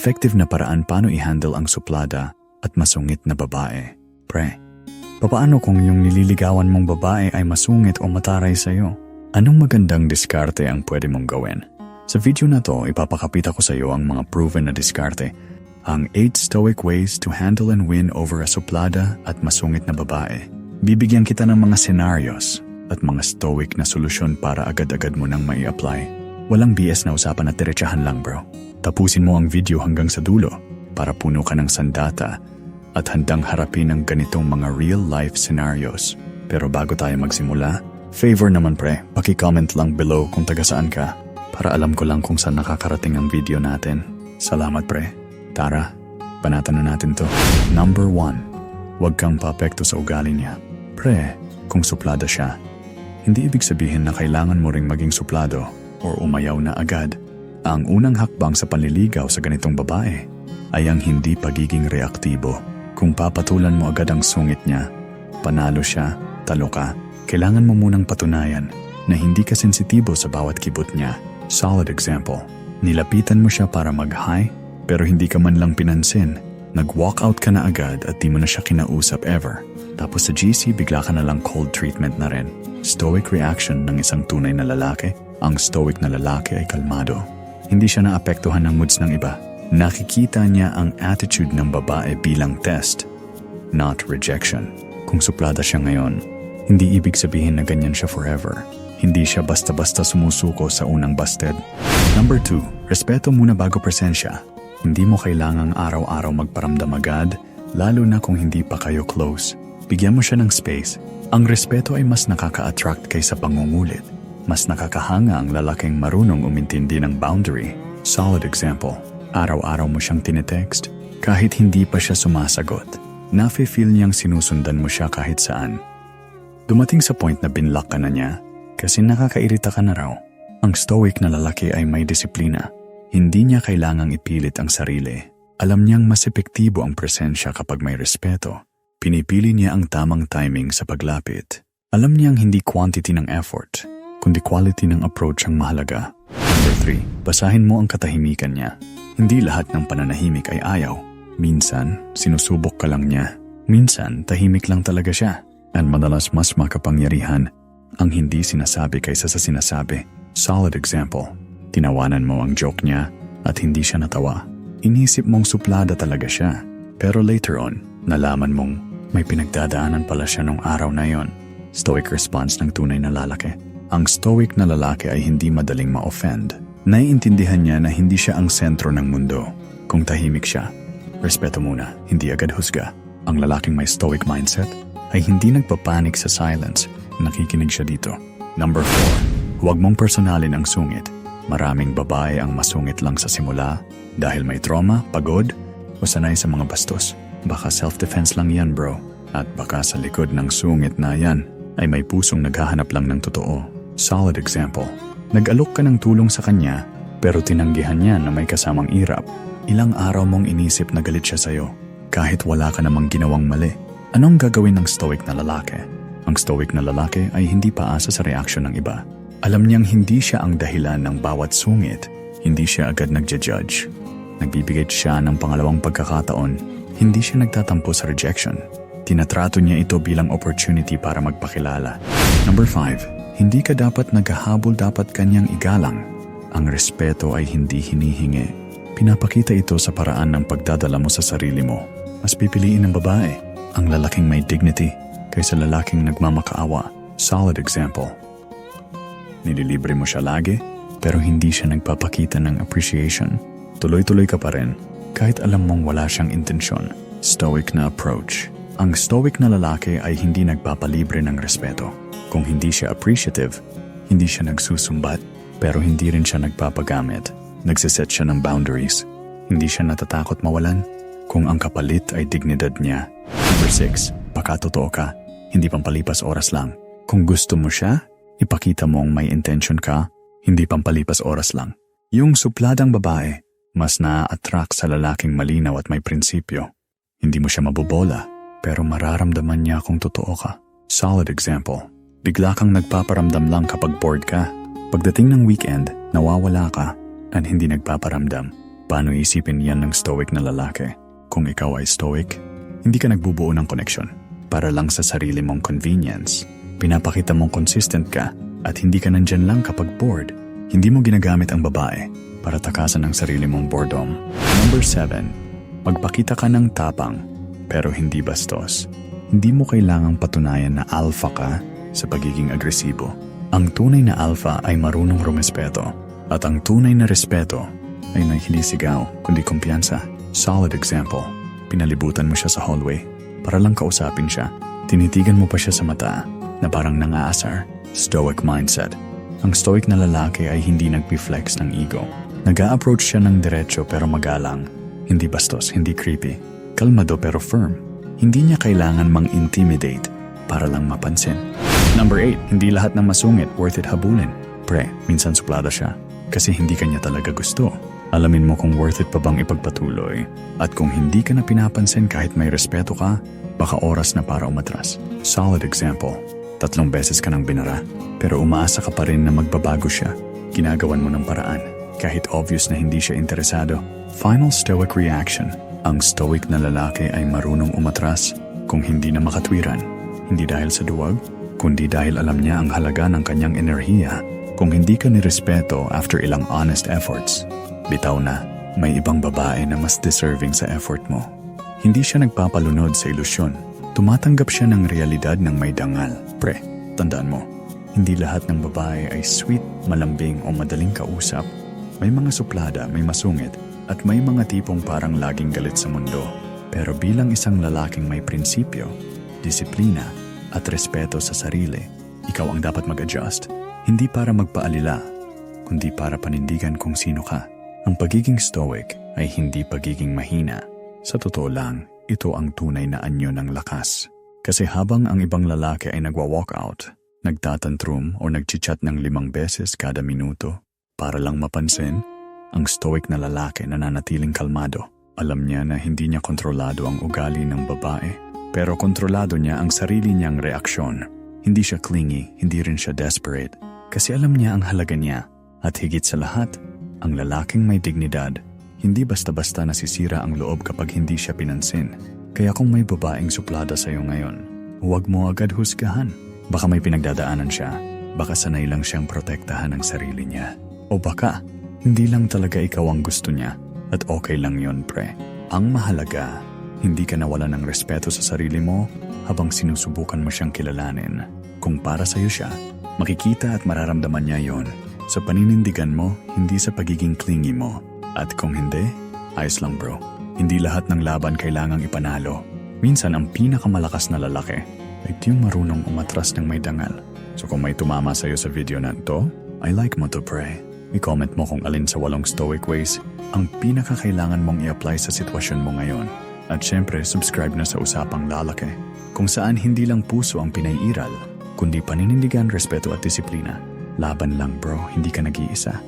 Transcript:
effective na paraan paano i-handle ang suplada at masungit na babae. Pre, papaano kung yung nililigawan mong babae ay masungit o mataray sa'yo? Anong magandang diskarte ang pwede mong gawin? Sa video na to, ipapakapita ko sa iyo ang mga proven na diskarte, ang 8 stoic ways to handle and win over a suplada at masungit na babae. Bibigyan kita ng mga scenarios at mga stoic na solusyon para agad-agad mo nang mai apply Walang BS na usapan at diretsahan lang bro. Tapusin mo ang video hanggang sa dulo para puno ka ng sandata at handang harapin ang ganitong mga real-life scenarios. Pero bago tayo magsimula, favor naman pre, paki-comment lang below kung taga saan ka para alam ko lang kung saan nakakarating ang video natin. Salamat pre. Tara, panatan na natin to. Number 1. Huwag kang papekto sa ugali niya. Pre, kung suplada siya, hindi ibig sabihin na kailangan mo ring maging suplado or umayaw na agad. Ang unang hakbang sa panliligaw sa ganitong babae ay ang hindi pagiging reaktibo. Kung papatulan mo agad ang sungit niya, panalo siya, talo ka, kailangan mo munang patunayan na hindi ka sensitibo sa bawat kibot niya. Solid example. Nilapitan mo siya para mag-hi, pero hindi ka man lang pinansin. Nag-walk out ka na agad at di mo na siya kinausap ever. Tapos sa GC, bigla ka na lang cold treatment na rin. Stoic reaction ng isang tunay na lalaki ang stoic na lalaki ay kalmado. Hindi siya naapektuhan ng moods ng iba. Nakikita niya ang attitude ng babae bilang test, not rejection. Kung suplada siya ngayon, hindi ibig sabihin na ganyan siya forever. Hindi siya basta-basta sumusuko sa unang busted. Number 2, respeto muna bago presensya. Hindi mo kailangang araw-araw magparamdam agad, lalo na kung hindi pa kayo close. Bigyan mo siya ng space. Ang respeto ay mas nakaka-attract kaysa pangungulit. Mas nakakahanga ang lalaking marunong umintindi ng boundary. Solid example. Araw-araw mo siyang tinetext kahit hindi pa siya sumasagot. Nafe-feel niyang sinusundan mo siya kahit saan. Dumating sa point na binlock ka na niya kasi nakakairita ka na raw. Ang stoic na lalaki ay may disiplina. Hindi niya kailangang ipilit ang sarili. Alam niyang mas epektibo ang presensya kapag may respeto. Pinipili niya ang tamang timing sa paglapit. Alam niyang hindi quantity ng effort, kundi quality ng approach ang mahalaga. Number 3. Basahin mo ang katahimikan niya. Hindi lahat ng pananahimik ay ayaw. Minsan, sinusubok ka lang niya. Minsan, tahimik lang talaga siya. And madalas mas makapangyarihan ang hindi sinasabi kaysa sa sinasabi. Solid example. Tinawanan mo ang joke niya at hindi siya natawa. Inisip mong suplada talaga siya. Pero later on, nalaman mong may pinagdadaanan pala siya nung araw na yon. Stoic response ng tunay na lalaki. Ang stoic na lalaki ay hindi madaling ma-offend. Naiintindihan niya na hindi siya ang sentro ng mundo. Kung tahimik siya, respeto muna, hindi agad husga. Ang lalaking may stoic mindset ay hindi nagpapanik sa silence. Nakikinig siya dito. Number 4. Huwag mong personalin ang sungit. Maraming babae ang masungit lang sa simula dahil may trauma, pagod, o sanay sa mga bastos. Baka self-defense lang yan bro. At baka sa likod ng sungit na yan ay may pusong naghahanap lang ng totoo. Solid example. Nag-alok ka ng tulong sa kanya pero tinanggihan niya na may kasamang irap. Ilang araw mong inisip na galit siya sa'yo kahit wala ka namang ginawang mali. Anong gagawin ng stoic na lalaki? Ang stoic na lalaki ay hindi paasa sa reaksyon ng iba. Alam niyang hindi siya ang dahilan ng bawat sungit. Hindi siya agad nagja-judge. Nagbibigay siya ng pangalawang pagkakataon. Hindi siya nagtatampo sa rejection. Tinatrato niya ito bilang opportunity para magpakilala. Number 5 hindi ka dapat naghahabol dapat kanyang igalang. Ang respeto ay hindi hinihingi. Pinapakita ito sa paraan ng pagdadala mo sa sarili mo. Mas pipiliin ng babae ang lalaking may dignity kaysa lalaking nagmamakaawa. Solid example. Nililibre mo siya lagi pero hindi siya nagpapakita ng appreciation. Tuloy-tuloy ka pa rin kahit alam mong wala siyang intensyon. Stoic na approach. Ang stoic na lalaki ay hindi nagpapalibre ng respeto kung hindi siya appreciative, hindi siya nagsusumbat, pero hindi rin siya nagpapagamit. Nagsiset siya ng boundaries. Hindi siya natatakot mawalan kung ang kapalit ay dignidad niya. Number 6. Pakatotoo ka. Hindi pampalipas oras lang. Kung gusto mo siya, ipakita mong may intention ka, hindi pampalipas oras lang. Yung supladang babae, mas na-attract sa lalaking malinaw at may prinsipyo. Hindi mo siya mabobola, pero mararamdaman niya kung totoo ka. Solid example. Bigla kang nagpaparamdam lang kapag bored ka. Pagdating ng weekend, nawawala ka at hindi nagpaparamdam. Paano isipin yan ng stoic na lalaki? Kung ikaw ay stoic, hindi ka nagbubuo ng connection para lang sa sarili mong convenience. Pinapakita mong consistent ka at hindi ka nandyan lang kapag bored. Hindi mo ginagamit ang babae para takasan ang sarili mong boredom. Number 7. Magpakita ka ng tapang pero hindi bastos. Hindi mo kailangang patunayan na alpha ka sa pagiging agresibo. Ang tunay na alpha ay marunong rumespeto at ang tunay na respeto ay may hindi sigaw kundi kumpiyansa. Solid example. Pinalibutan mo siya sa hallway para lang kausapin siya. Tinitigan mo pa siya sa mata na parang nangaasar. Stoic mindset. Ang stoic na lalaki ay hindi nagpi-flex ng ego. Nag-a-approach siya ng diretsyo pero magalang. Hindi bastos, hindi creepy. Kalmado pero firm. Hindi niya kailangan mang-intimidate para lang mapansin. Number 8. Hindi lahat ng masungit worth it habulin. Pre, minsan suplada siya. Kasi hindi kanya talaga gusto. Alamin mo kung worth it pa bang ipagpatuloy. At kung hindi ka na pinapansin kahit may respeto ka, baka oras na para umatras. Solid example. Tatlong beses ka nang binara, pero umaasa ka pa rin na magbabago siya. Ginagawan mo ng paraan, kahit obvious na hindi siya interesado. Final stoic reaction. Ang stoic na lalaki ay marunong umatras kung hindi na makatwiran. Hindi dahil sa duwag, kundi dahil alam niya ang halaga ng kanyang enerhiya. Kung hindi ka nirespeto after ilang honest efforts, bitaw na, may ibang babae na mas deserving sa effort mo. Hindi siya nagpapalunod sa ilusyon. Tumatanggap siya ng realidad ng may dangal. Pre, tandaan mo, hindi lahat ng babae ay sweet, malambing o madaling kausap. May mga suplada, may masungit, at may mga tipong parang laging galit sa mundo. Pero bilang isang lalaking may prinsipyo, disiplina, at respeto sa sarili, ikaw ang dapat mag-adjust. Hindi para magpaalila, kundi para panindigan kung sino ka. Ang pagiging stoic ay hindi pagiging mahina. Sa totoo lang, ito ang tunay na anyo ng lakas. Kasi habang ang ibang lalaki ay nagwa-walkout, nagtatantrum o nagchichat ng limang beses kada minuto para lang mapansin, ang stoic na lalaki nananatiling kalmado. Alam niya na hindi niya kontrolado ang ugali ng babae, pero kontrolado niya ang sarili niyang reaksyon. Hindi siya clingy, hindi rin siya desperate, kasi alam niya ang halaga niya. At higit sa lahat, ang lalaking may dignidad, hindi basta-basta nasisira ang loob kapag hindi siya pinansin. Kaya kung may babaeng suplada sa'yo ngayon, huwag mo agad husgahan. Baka may pinagdadaanan siya, baka sanay lang siyang protektahan ang sarili niya. O baka, hindi lang talaga ikaw ang gusto niya at okay lang yon pre. Ang mahalaga, hindi ka nawala ng respeto sa sarili mo habang sinusubukan mo siyang kilalanin. Kung para sa'yo siya, makikita at mararamdaman niya yon sa paninindigan mo, hindi sa pagiging clingy mo. At kung hindi, ayos lang bro. Hindi lahat ng laban kailangang ipanalo. Minsan ang pinakamalakas na lalaki ay tiyong marunong umatras ng may dangal. So kung may tumama sa'yo sa video na ito, I like mo to pray. I-comment mo kung alin sa walong stoic ways ang pinakakailangan mong i-apply sa sitwasyon mo ngayon. At syempre, subscribe na sa Usapang Lalaki, kung saan hindi lang puso ang pinaiiral, kundi paninindigan, respeto at disiplina. Laban lang bro, hindi ka nag-iisa.